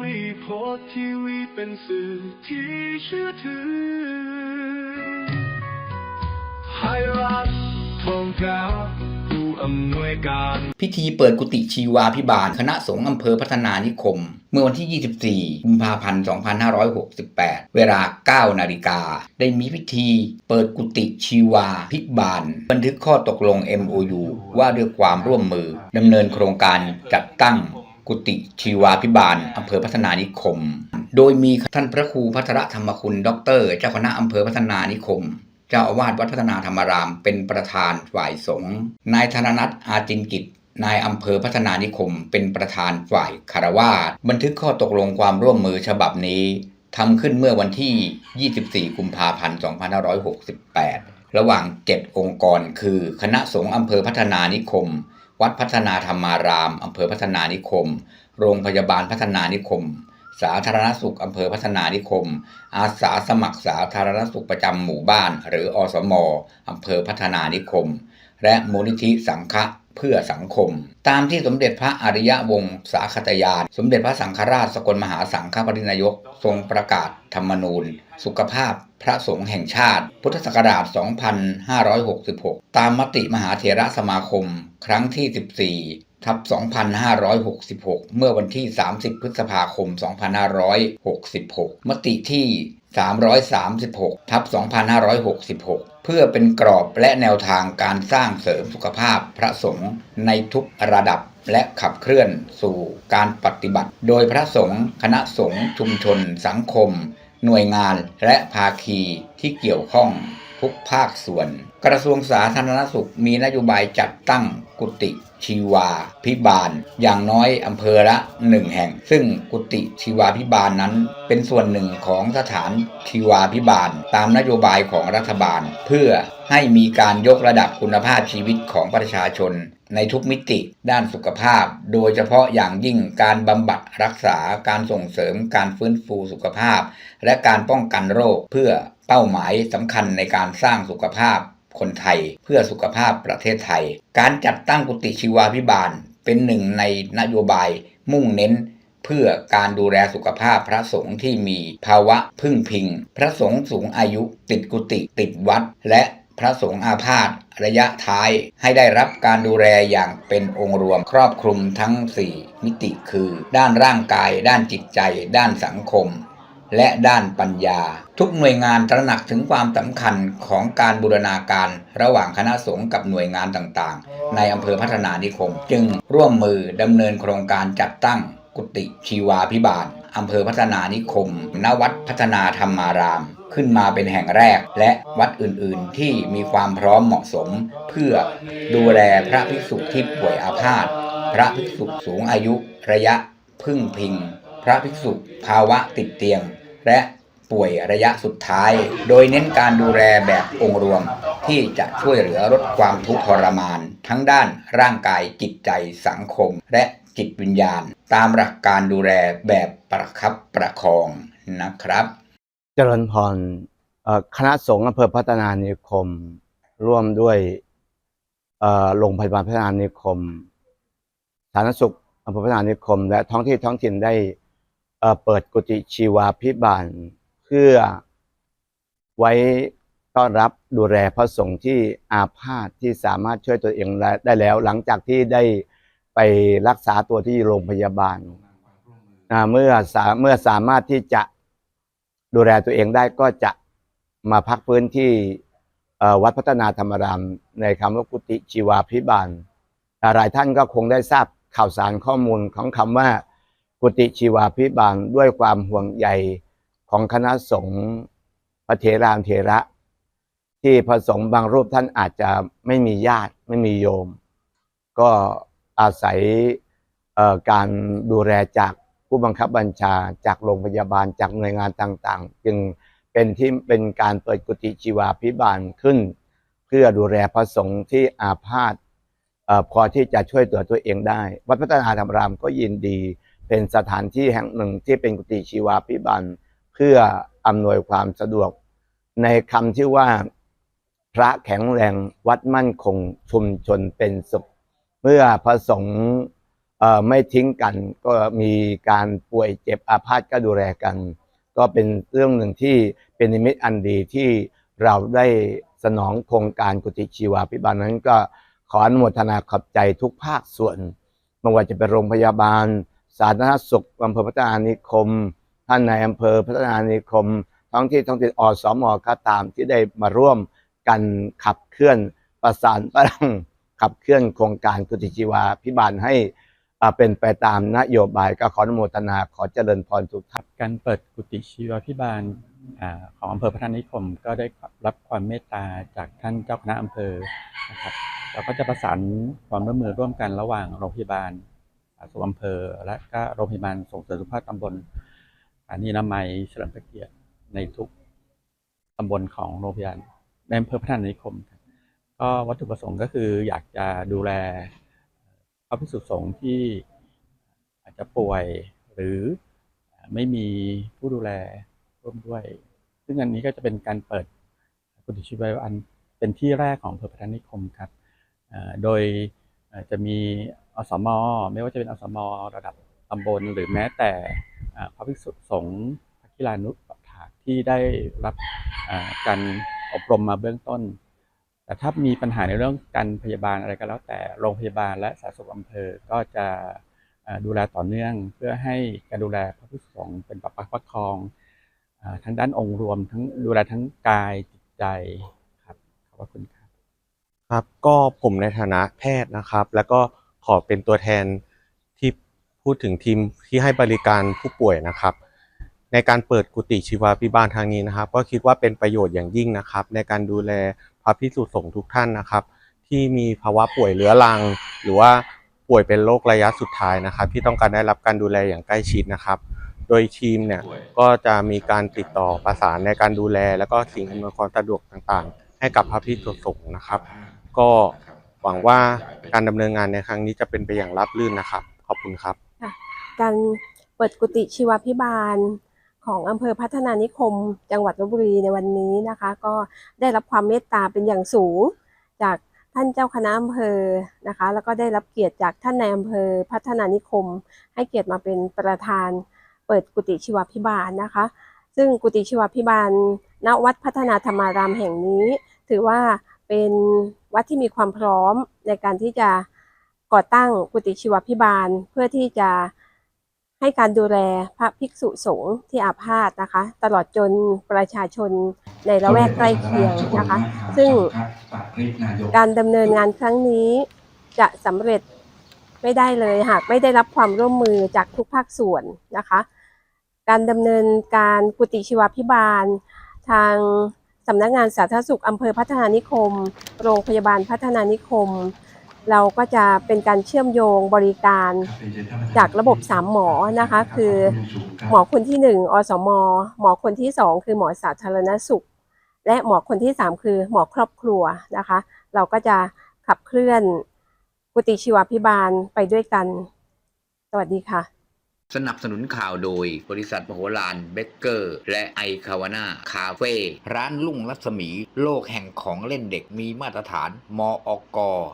วีโพสทีวีเป็นสื่อที่เชื่อถือไทยรัฐทองกาผู้อำนวยการ พิธีเปิดกุฏิชีวาพิบาล คณะสงฆ์อำเภอพัฒนานิคม เมื่อวันที่ 24 กุมภาพันธ์ 2568 เวลา 9 นาฬิกา ได้มีพิธีเปิดกุฏิชีวาพิบาล บันทึกข้อตกลง MOU ว่าด้วยความร่วมมือดำเนินโครงการจัดตั้ง กุฏิชีวาพิบาลอำเภอพัฒนานิคม โดยมีท่านพระครูพัทรธรรมคุณด็อกเตอร์ เจ้าคณะอำเภอพัฒนานิคม เจ้าอาวาสวัดพัฒนาธรรมาราม เป็นประธานฝ่ายสงฆ์นายธนนัทอาจินกิจนายอำเภอพัฒนานิคม เป็นประธานฝ่ายคารวาสบันทึกข้อตกลงความร่วมมือฉบับนี้ทำขึ้นเมื่อวันที่ 24 กุมภาพันธ์ 2568 ระหว่าง 7 องค์กร คือ คณะสงฆ์อำเภอพัฒนานิคม วัดพัฒนาธรรมาราม อำเภอพัฒนานิคม โรงพยาบาลพัฒนานิคม สาธารณสุขอำเภอพัฒนานิคม อาสาสมัครสาธารณสุขประจำหมู่บ้าน หรืออสมอำเภอพัฒนานิคม และมูลนิธิสังฆะ เพื่อสังคม ตามที่สมเด็จพระอริยวงศ์สาคตยาน สมเด็จพระสังฆราชสกลมหาสังฆปรินายก ทรงประกาศธรรมนูญ สุขภาพพระสงฆ์แห่งชาติ พุทธศักราช 2566 ตามมติมหาเถระสมาคม ครั้งที่ 14ทับ2566 เมื่อวันที่ 30 พฤษภาคม 2566 มติที่ 336ทับ2566 เพื่อเป็นกรอบและแนวทางการสร้างเสริมสุขภาพพระสงฆ์ในทุกระดับและขับเคลื่อนสู่การปฏิบัติ โดยพระสงฆ์คณะสงฆ์ชุมชน สังคม หน่วยงานและภาคีที่เกี่ยวข้องทุกภาคส่วน กระทรวงสาธารณสุขมีนโยบายจัดตั้งกุฏิ ชีวาพิบาล อย่างน้อยอำเภอละหนึ่งแห่ง ซึ่งกุฏิชีวาพิบาลนั้น เป็นส่วนหนึ่งของสถานชีวาพิบาล ตามนโยบายของรัฐบาล เพื่อให้มีการยกระดับคุณภาพชีวิตของประชาชน ในทุกมิติด้านสุขภาพ โดยเฉพาะอย่างยิ่งการบำบัดรักษาการส่งเสริมการฟื้นฟูสุขภาพ และการป้องกันโรคเพื่อเป้าหมายสำคัญในการสร้างสุขภาพ คนไทยเพื่อสุขภาพประเทศไทย การจัดตั้งกุฏิชีวาพิบาลเป็นหนึ่งในนโยบายมุ่งเน้น เพื่อการดูแลสุขภาพพระสงฆ์ที่มีภาวะพึ่งพิง พระสงฆ์สูงอายุติดกุฏิติดวัด และพระสงฆ์อาพาธระยะท้ายให้ได้รับการดูแลอย่างเป็นองค์รวมครอบคลุมทั้ง 4 มิติคือ ด้านร่างกาย ด้านจิตใจ ด้านสังคม และด้านปัญญา ทุกหน่วยงานตระหนักถึงความสำคัญของการบูรณาการระหว่างคณะสงฆ์กับหน่วยงานต่างๆ ในอำเภอพัฒนานิคม จึงร่วมมือดำเนินโครงการจัดตั้งกุฏิชีวาพิบาลอำเภอพัฒนานิคม ณ วัดพัฒนาธรรมาราม ขึ้นมาเป็นแห่งแรก และวัดอื่นๆที่มีความพร้อมเหมาะสม เพื่อดูแลพระภิกษุที่ป่วยอาพาธ พระภิกษุสูงอายุระยะพึ่งพิง พระภิกษุภาวะติดเตียง และป่วยระยะสุดท้าย โดยเน้นการดูแลแบบองค์รวมที่จะช่วยเหลือลดความทุกข์ทรมาน ทั้งด้านร่างกายจิตใจสังคม และจิตวิญญาณ ตามหลักการดูแลแบบประคับประคองนะครับ เจริญพรคณะสงฆ์อำเภอพัฒนานิคม ร่วมด้วยโรงพยาบาลพัฒนานิคมสาธารณสุขอำเภอพัฒนานิคม และท้องที่ท้องถิ่นได้ เปิดกุฏิชีวาพิบาล เพื่อไว้ต้อนรับดูแลพระสงฆ์ที่อาพาธที่สามารถช่วยตัวเองได้แล้ว หลังจากที่ได้ไปรักษาตัวที่โรงพยาบาลเมื่อเมื่อสามารถที่จะดูแลตัวเองได้ก็จะมาพักฟื้นที่วัดพัฒนาธรรมรามในคำว่ากุฏิชีวาพิบาลหลายท่านก็คงได้ทราบข่าวสารข้อมูลของคำว่า กุฏิชีวาพิบาลด้วยความห่วงใยของคณะสงฆ์พระเถรามเถระ ที่พระสงฆ์บางรูปท่านอาจจะไม่มีญาติไม่มีโยม ก็อาศัยการดูแลจากผู้บังคับบัญชาจากโรงพยาบาลจากหน่วยงานต่างๆ จึงเป็นที่เป็นการเปิดกุฏิชีวาพิบาลขึ้น เพื่อดูแลพระสงฆ์ที่อาพาธพอที่จะช่วยตัวตัวเองได้ วัดพัฒนาธรรมรามก็ยินดี เป็นสถานที่แห่งหนึ่งที่เป็นกุฏิชีวาพิบาลเพื่ออำนวยความสะดวก ในคำที่ว่า พระแข็งแรงวัดมั่นคงชุมชนเป็นสุข เมื่อพระสงฆ์ไม่ทิ้งกันก็มีการป่วยเจ็บอาพาธก็ดูแลกัน ก็เป็นเรื่องหนึ่งที่เป็นนิมิตอันดีที่เราได้สนองโครงการกุฏิชีวาพิบาลนั้นก็ขออนุโมทนาขอบใจทุกภาคส่วนไม่ว่าจะเป็นโรงพยาบาล สาธารณสุขอำเภอพัฒนานิคม ท่านในายอำเภอพัฒนานิคม ท้องที่ท้องถิ่นอสมก็ตามที่ได้มาร่วมกันขับเคลื่อนประสานประรังขับเคลื่อนโครงการกุฏิชีวาพิบาลให้เป็นไปตามนโยบายก็ขออนุโมทนาขอเจริญพรทุกท่านการเปิดกุฏิชีวาพิบาลอของอำเภอพัฒนานิคมก็ได้รับความเมตตาจากท่านเจ้าคณะอำเภอนะครับเราก็จะประสานความร่วมมือร่วมกันระหว่างโรงพยาบาล สุอำเภอ และก็โรงพยาบาลส่งเสริมสุขภาพตำบลสถานีอนามัยเฉลิมพระเกียรติในทุกตำบลของโรงพยาบาลในอำเภอพัฒนานิคมครับก็วัตถุประสงค์ก็คืออยากจะดูแลพระภิกษุสงฆ์ที่อาจจะป่วยหรือไม่มีผู้ดูแลร่วมด้วย ซึ่งอันนี้ก็จะเป็นการเปิดกุฏิชีวอันเป็นที่แรกของอำเภอพัฒนานิคมครับโดย จะมีอสมอไม่ว่าจะเป็นอสมอระดับตำบลหรือแม้แต่พระภิกษุสงฆ์พระกิลานุปถาที่ได้รับการอบรมมาเบื้องต้น แต่ถ้ามีปัญหาในเรื่องการพยาบาลอะไรก็แล้ว แต่โรงพยาบาลและสาธารณสุขอำเภอก็จะดูแลต่อเนื่องเพื่อให้การดูแลพระภิกษุสงฆ์เป็นประปักประคองทั้งด้านองค์รวมทั้งดูแลทั้งกายจิตใจครับขอบพระคุณครับ ครับก็ผมในฐานะแพทย์นะครับ แล้วก็ขอเป็นตัวแทนที่พูดถึงทีมที่ให้บริการผู้ป่วยนะครับ ในการเปิดกุฏิชีวาพิบาลทางนี้นะครับ ก็คิดว่าเป็นประโยชน์อย่างยิ่งนะครับ ในการดูแลพระภิกษุสงฆ์ทุกท่านนะครับ ที่มีภาวะป่วยเรื้อรัง หรือว่าป่วยเป็นโรคระยะสุดท้ายนะครับ ที่ต้องการได้รับการดูแลอย่างใกล้ชิดนะครับ โดยทีมเนี่ยก็จะมีการติดต่อประสานในการดูแล แล้วก็สิ่งอำนวยความสะดวกต่างๆ ให้กับพระภิกษุสงฆ์นะครับ ก็หวังว่าการดำเนินงานในครั้งนี้จะเป็นไปอย่างราบรื่นนะครับ ขอบคุณครับ การเปิดกุฏิชีวพิบาลของอำเภอพัฒนานิคม จังหวัดลบบุรีในวันนี้นะคะ ก็ได้รับความเมตตาเป็นอย่างสูง จากท่านเจ้าคณะอำเภอนะคะ แล้วก็ได้รับเกียรติจากท่านในายอำเภอพัฒนานิคม ให้เกียรติมาเป็นประธาน เปิดกุฏิชีวพิบาลนะคะ ซึ่งกุฏิชีวพิบาลณวัดพัฒนาธรรมารามแห่งนี้ ถือว่า เป็นวัดที่มีความพร้อมในการที่จะก่อตั้งกุฏิชีวพิบาล เพื่อที่จะให้การดูแลพระภิกษุสงฆ์ที่อาพาธนะคะ ตลอดจนประชาชนในละแวกใกล้เคียงนะคะ ซึ่งการดำเนินงานครั้งนี้จะสำเร็จไม่ได้เลยหากไม่ได้รับความร่วมมือจากทุกภาคส่วนนะคะ การดำเนินการกุฏิชีวพิบาลทาง สำนักงานสาธารณสุขอำเภอพัฒนานิคม โรงพยาบาลพัฒนานิคม เราก็จะเป็นการเชื่อมโยงบริการจากระบบ3หมอนะคะ คือหมอคนที่1อสม หมอคนที่2คือหมอสาธารณสุข และหมอคนที่3คือหมอครอบครัวนะคะ เราก็จะขับเคลื่อนกุฏิชีวพิบาลไปด้วยกัน สวัสดีค่ะ สนับสนุนข่าวโดย บริษัทมโหฬารเบเกอร์ และไอคาวาน่าคาเฟ่ร้านลุ่งรัศมี โลกแห่งของเล่นเด็กมีมาตรฐาน มออก